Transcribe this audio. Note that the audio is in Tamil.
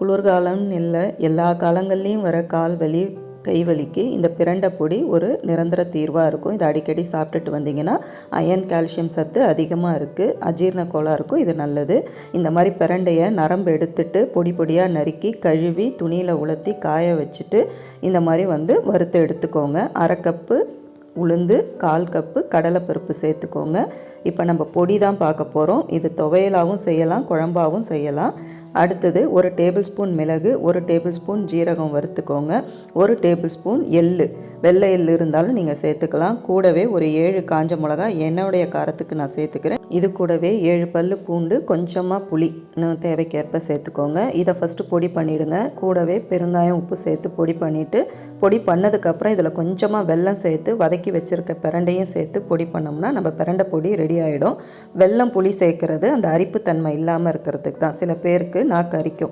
குளிர்காலம்னு இல்லை எல்லா காலங்கள்லேயும் வர கால் வலி கை வலிக்கு இந்த பிரண்டை பொடி ஒரு நிரந்தர தீர்வாக இருக்கும். இதை அடிக்கடி சாப்பிட்டுட்டு வந்தீங்கன்னா அயன் கால்சியம் சத்து அதிகமாக இருக்குது அஜீரண கோளாறுக்கும் இது நல்லது. இந்த மாதிரி பிரண்டையை நரம்பு எடுத்துட்டு பொடி பொடியாக நறுக்கி கழுவி துணியில் உலர்த்தி காய வச்சுட்டு இந்த மாதிரி வந்து வறுத்து எடுத்துக்கோங்க. அரை கப்பு உளுந்து கால் கப்பு கடலைப்பருப்பு சேர்த்துக்கோங்க. இப்போ நம்ம பொடி தான் பார்க்க போகிறோம் இது துவையலாகவும் செய்யலாம் குழம்பாகவும் செய்யலாம். அடுத்தது ஒரு டேபிள் ஸ்பூன் மிளகு ஒரு டேபிள் ஸ்பூன் ஜீரகம் வறுத்துக்கோங்க. ஒரு டேபிள் ஸ்பூன் எள்ளு. வெள்ளை எள்ளு இருந்தாலும் நீங்கள் சேர்த்துக்கலாம். கூடவே ஒரு ஏழு காஞ்ச மிளகா என்னுடைய காரத்துக்கு நான் சேர்த்துக்கிறேன். இது கூடவே ஏழு பல் பூண்டு கொஞ்சமாக புளி. தேவைக்கேற்ப சேர்த்துக்கோங்க. இதை ஃபஸ்ட்டு பொடி பண்ணிவிடுங்க கூடவே பெருங்காயம் உப்பு சேர்த்து பொடி பண்ணிவிட்டு பொடி பண்ணதுக்கப்புறம் இதில் கொஞ்சமாக வெல்லம் சேர்த்து வதக்கி வச்சுருக்க பிரண்டையும் சேர்த்து பொடி பண்ணோம்னா நம்ம பிரண்டை பொடி ரெடி ஆகிடும் வெல்லம் புளி சேர்க்குறது அந்த அரிப்புத்தன்மை இல்லாமல் இருக்கிறதுக்கு தான். சில பேருக்கு நாக்கு அரிக்கும்.